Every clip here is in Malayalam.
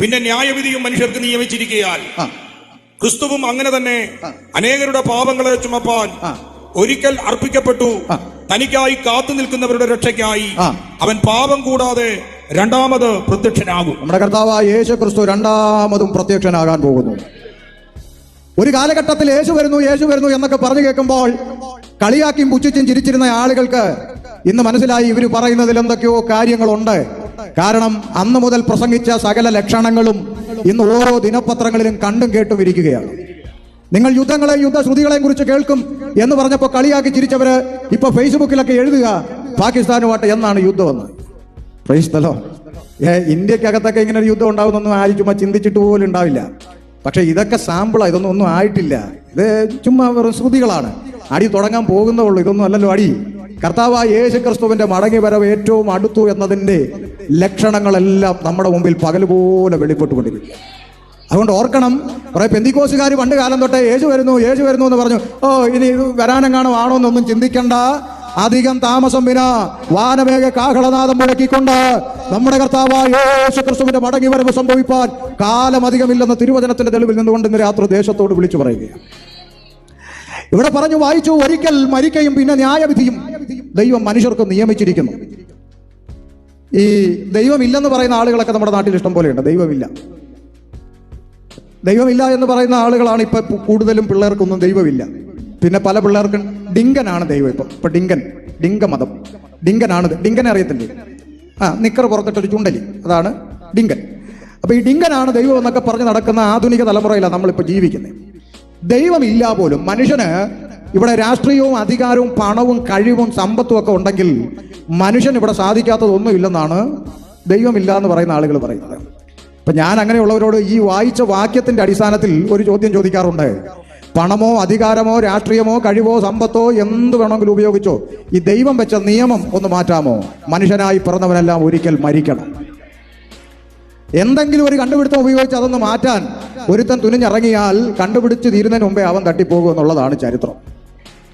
പിന്നെ ന്യായവിധിയും മനുഷ്യർക്ക് നിയമിച്ചിരിക്കയാൽ ക്രിസ്തുവും അങ്ങനെ തന്നെ. അനേകരുടെ പാപങ്ങളെ ചുമപ്പാൻ ഒരിക്കൽ അർപ്പിക്കപ്പെട്ടു. തനിക്കായി കാത്തു നിൽക്കുന്നവരുടെ രക്ഷയ്ക്കായി അവൻ പാപം കൂടാതെ രണ്ടാമത് പ്രത്യക്ഷനാകും. നമ്മുടെ കർത്താവ് യേശു ക്രിസ്തു രണ്ടാമതും പ്രത്യക്ഷനാകാൻ പോകുന്നു. ഒരു കാലഘട്ടത്തിൽ യേശു വരുന്നു യേശു വരുന്നു എന്നൊക്കെ പറഞ്ഞു കേൾക്കുമ്പോൾ കളിയാക്കിയും പുച്ഛിച്ചും ചിരിച്ചിരുന്ന ആളുകൾക്ക് ഇന്ന് മനസ്സിലായി ഇവർ പറയുന്നതിൽ എന്തൊക്കെയോ കാര്യങ്ങളുണ്ട്. കാരണം അന്ന് മുതൽ പ്രസംഗിച്ച സകല ലക്ഷണങ്ങളും ഇന്ന് ഓരോ ദിനപത്രങ്ങളിലും കണ്ടും കേട്ടും ഇരിക്കുകയാണ്. നിങ്ങൾ യുദ്ധങ്ങളെ യുദ്ധശ്രുതികളെയും കുറിച്ച് കേൾക്കും എന്ന് പറഞ്ഞപ്പോൾ കളിയാക്കി ചിരിച്ചവര് ഇപ്പൊ ഫേസ്ബുക്കിലൊക്കെ എഴുതുക പാകിസ്ഥാനുമായിട്ട് എന്നാണ് യുദ്ധമെന്ന്? പ്രൈസ്തലോ ഏ ഇന്ത്യക്കകത്തൊക്കെ ഇങ്ങനെ ഒരു യുദ്ധം ഉണ്ടാവുന്നൊന്നും ആരും ചുമ്മാ ചിന്തിച്ചിട്ട് പോലും ഉണ്ടാവില്ല. പക്ഷെ ഇതൊക്കെ സാമ്പിളാ ഇതൊന്നും ഒന്നും ആയിട്ടില്ല. ഇത് ചുമ്മാ വെറും ശ്രുതികളാണ്. അടി തുടങ്ങാൻ പോകുന്നേ ഉള്ളൂ ഇതൊന്നും അല്ലല്ലോ അടി. കർത്താവായ യേശു ക്രിസ്തുവിന്റെ മടങ്ങി വരവ് ഏറ്റവും അടുത്തു എന്നതിന്റെ ലക്ഷണങ്ങളെല്ലാം നമ്മുടെ മുമ്പിൽ പകലുപോലെ വെളിപ്പെട്ടുകൊണ്ടിരിക്കും അതുകൊണ്ട് ഓർക്കണം കുറെ പെന്തിക്കോസുകാർ പണ്ട് കാലം തൊട്ടേ യേശു വരുന്നു യേശു വരുന്നു എന്ന് പറഞ്ഞു ഓ ഇനി വരാനെങ്ങാണോ ആണോ എന്നൊന്നും ചിന്തിക്കണ്ട. അധികം താമസം വിന വാനമേഘ കാഹളനാഥം മുഴക്കിക്കൊണ്ട് നമ്മുടെ കർത്താവായ യേശു ക്രിസ്തുവിന്റെ മടങ്ങി വരവ് സംഭവിപ്പാൻ കാലം അധികമില്ലെന്ന തിരുവചനത്തിന്റെ തെളിവിൽ നിന്നുകൊണ്ട് ഇന്ന് രാത്രി ദേശത്തോട് വിളിച്ചു പറയുകയാണ്. ഇവിടെ പറഞ്ഞു വായിച്ചു ഒരിക്കൽ മരിക്കയും പിന്നെ ന്യായവിധിയും ദൈവം മനുഷ്യർക്ക് നിയമിച്ചിരിക്കുന്നു. ഈ ദൈവമില്ലെന്ന് പറയുന്ന ആളുകളൊക്കെ നമ്മുടെ നാട്ടിൽ ഇഷ്ടം പോലെയുണ്ട്. ദൈവമില്ല. ദൈവമില്ല എന്ന് പറയുന്ന ആളുകളാണ് ഇപ്പൊ കൂടുതലും പിള്ളേർക്കൊന്നും ദൈവമില്ല. പിന്നെ പല പിള്ളേർക്കും ഡിങ്കനാണ് ദൈവം ഇപ്പൊ. ഇപ്പൊ ഡിങ്കൻ ഡിങ്ക മതം ഡിങ്കനാണ്. ഡിങ്കനെ അറിയത്തില്ലേ? ആ നിക്കർ പുറത്തിട്ടൊരു ചുണ്ടലി. അതാണ് ഡിങ്കൻ. അപ്പൊ ഈ ഡിങ്കനാണ് ദൈവം എന്നൊക്കെ പറഞ്ഞ് നടക്കുന്ന ആധുനിക തലമുറയിലാണ് നമ്മളിപ്പോൾ ജീവിക്കുന്നത് ദൈവമില്ല പോലും മനുഷ്യന് ഇവിടെ രാഷ്ട്രീയവും അധികാരവും പണവും കഴിവും സമ്പത്തും ഒക്കെ ഉണ്ടെങ്കിൽ മനുഷ്യൻ ഇവിടെ സാധിക്കാത്തതൊന്നുമില്ലെന്നാണ് ദൈവമില്ല എന്ന് പറയുന്ന ആളുകൾ പറയുന്നത്. ഇപ്പൊ ഞാൻ അങ്ങനെയുള്ളവരോട് ഈ വായിച്ച വാക്യത്തിന്റെ അടിസ്ഥാനത്തിൽ ഒരു ചോദ്യം ചോദിക്കാറുണ്ട്. പണമോ അധികാരമോ രാഷ്ട്രീയമോ കഴിവോ സമ്പത്തോ എന്ത് വേണമെങ്കിലും ഉപയോഗിച്ചോ? ഈ ദൈവം വെച്ച നിയമം ഒന്ന് മാറ്റാമോ? മനുഷ്യനായി പിറന്നവനെല്ലാം ഒരിക്കൽ മരിക്കണം. എന്തെങ്കിലും ഒരു കണ്ടുപിടുത്തം ഉപയോഗിച്ച് അതൊന്ന് മാറ്റാൻ ഒരുത്തൻ തുനിഞ്ഞിറങ്ങിയാൽ കണ്ടുപിടിച്ച് തീരുന്നതിന് മുമ്പേ അവൻ തട്ടിപ്പോകും എന്നുള്ളതാണ് ചരിത്രം.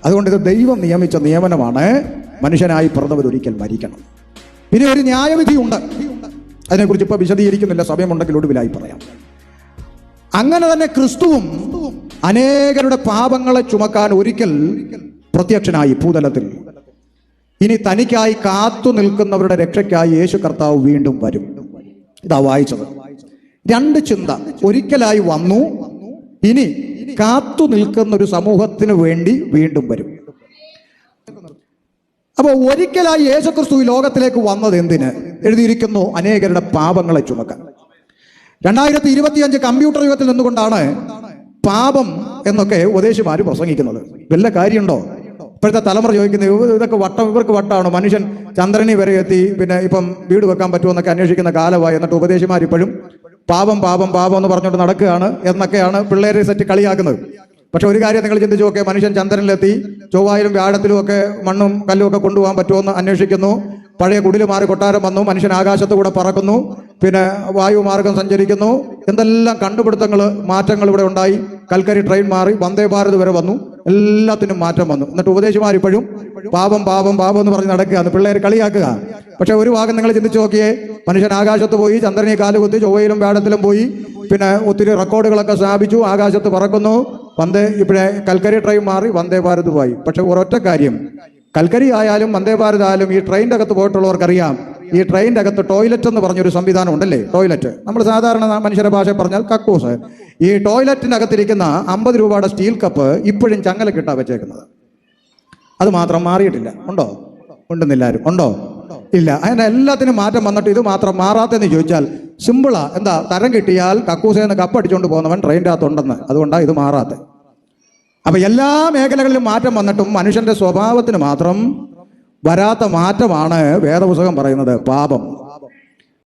അതുകൊണ്ട് ഇത് ദൈവം നിയമിച്ച നിയമനമാണ്. മനുഷ്യനായി പിറന്നവർ ഒരിക്കൽ മരിക്കണം. പിന്നെ ഒരു ന്യായവിധിയുണ്ട്. അതിനെക്കുറിച്ച് ഇപ്പൊ വിശദീകരിക്കുന്നില്ല. സമയമുണ്ടെങ്കിൽ ഒടുവിലായി പറയാം. അങ്ങനെ തന്നെ ക്രിസ്തുവും അനേകരുടെ പാപങ്ങളെ ചുമക്കാൻ ഒരിക്കൽ പ്രത്യക്ഷനായി ഭൂതലത്തിൽ. ഇനി തനിക്കായി കാത്തു നിൽക്കുന്നവരുടെ രക്ഷയ്ക്കായി യേശു കർത്താവ് വീണ്ടും വരും. ഇതാ വായിച്ചത്. രണ്ട് ചിന്ത. ഒരിക്കലായി വന്നു. ഇനി കാത്തു നിൽക്കുന്ന ഒരു സമൂഹത്തിന് വേണ്ടി വീണ്ടും വരും. അപ്പോൾ ഒരിക്കലായി യേശുക്രിസ്തു ഈ ലോകത്തിലേക്ക് വന്നത് എന്തിന്? എഴുതിയിരിക്കുന്നു അനേകരുടെ പാപങ്ങളെ ചുമക്കാൻ. രണ്ടായിരത്തി ഇരുപത്തിയഞ്ച് കമ്പ്യൂട്ടർ യുഗത്തിൽ നിന്നുകൊണ്ടാണ് പാപം എന്നൊക്കെ ഉപദേശിമാർ പ്രസംഗിക്കുന്നത്. വല്ല കാര്യമുണ്ടോ? ഇപ്പോഴത്തെ തലമുറ ചോദിക്കുന്നത് ഇതൊക്കെ വട്ടം ഇവർക്ക് വട്ടമാണ് മനുഷ്യൻ ചന്ദ്രനി വരെ എത്തി പിന്നെ ഇപ്പം വീട് വെക്കാൻ പറ്റുമോ? എന്നൊക്കെ അന്വേഷിക്കുന്ന കാലമായി. എന്നിട്ട് ഉപദേശിമാർ ഇപ്പോഴും പാപം പാപം പാപം എന്ന് പറഞ്ഞുകൊണ്ട് നടക്കുകയാണ് എന്നൊക്കെയാണ് പിള്ളേരെ സെറ്റ് കളിയാക്കുന്നത്. പക്ഷെ ഒരു കാര്യം നിങ്ങൾ ചിന്തിച്ചു നോക്കിയാൽ മനുഷ്യൻ ചന്ദ്രനിലെത്തി ചൊവ്വായിലും വ്യാഴത്തിലും ഒക്കെ മണ്ണും കല്ലും ഒക്കെ കൊണ്ടുപോകാൻ പറ്റുമോ എന്ന് അന്വേഷിക്കുന്നു. പഴയ കുടിൽ മാറി കൊട്ടാരം വന്നു മനുഷ്യൻ ആകാശത്ത് കൂടെ പറക്കുന്നു പിന്നെ വായുമാർഗം സഞ്ചരിക്കുന്നു. എന്തെല്ലാം കണ്ടുപിടുത്തങ്ങൾ മാറ്റങ്ങൾ ഇവിടെ ഉണ്ടായി. കൽക്കരി ട്രെയിൻ മാറി വന്ദേ ഭാരത് വരെ വന്നു. എല്ലാത്തിനും മാറ്റം വന്നു. എന്നിട്ട് ഉപദേശിമാർ ഇപ്പോഴും പാപം പാപം പാപം എന്ന് പറഞ്ഞ് നടക്കുകയാണ്. പിള്ളേർ കളിയാക്കുക പക്ഷെ ഒരു ഭാഗം നിങ്ങൾ ചിന്തിച്ചു നോക്കിയേ മനുഷ്യൻ ആകാശത്ത് പോയി ചന്ദ്രനെ കാലുകുത്തി ചൊവ്വയിലും വേടത്തിലും പോയി. പിന്നെ ഒത്തിരി റെക്കോർഡുകളൊക്കെ സ്ഥാപിച്ചു ആകാശത്ത് പറക്കുന്നു. വന്ദേ ഇപ്പോഴേ കൽക്കരി ട്രെയിൻ മാറി വന്ദേ ഭാരത് പോയി. പക്ഷെ ഒരൊറ്റ കാര്യം കൽക്കരി ആയാലും വന്ദേ ഭാരത് ആയാലും ഈ ട്രെയിനിന്റെ അകത്ത് പോയിട്ടുള്ളവർക്കറിയാം ഈ ട്രെയിനിന്റെ അകത്ത് ടോയ്ലറ്റ് എന്ന് പറഞ്ഞൊരു സംവിധാനം ഉണ്ടല്ലേ? ടോയ്ലറ്റ്. നമ്മൾ സാധാരണ മനുഷ്യരുടെ ഭാഷ പറഞ്ഞാൽ കക്കൂസ്. ഈ ടോയ്ലറ്റിനകത്തിരിക്കുന്ന അമ്പത് രൂപയുടെ സ്റ്റീൽ കപ്പ് ഇപ്പോഴും ചങ്ങലക്കിട്ടാണ് വെച്ചേക്കുന്നത്. അത് മാത്രം മാറിയിട്ടില്ല. ഉണ്ടോ? ഉണ്ടെന്നില്ലാരും. ഉണ്ടോ? ഇല്ല. അതിന് എല്ലാത്തിനും മാറ്റം വന്നിട്ട് ഇത് മാത്രം മാറാത്തെന്ന് ചോദിച്ചാൽ സിമ്പിളാ. എന്താ തരം കിട്ടിയാൽ കക്കൂസേന്ന് കപ്പടിച്ചുകൊണ്ട് പോകുന്നവൻ ട്രെയിന്റെ അകത്തുണ്ടെന്ന് അതുകൊണ്ടാണ് ഇത് മാറാത്ത. അപ്പൊ എല്ലാ മേഖലകളിലും മാറ്റം വന്നിട്ടും മനുഷ്യന്റെ സ്വഭാവത്തിന് മാത്രം വരാത്ത മാറ്റമാണ് വേദപുസ്തകം പറയുന്നത് പാപം.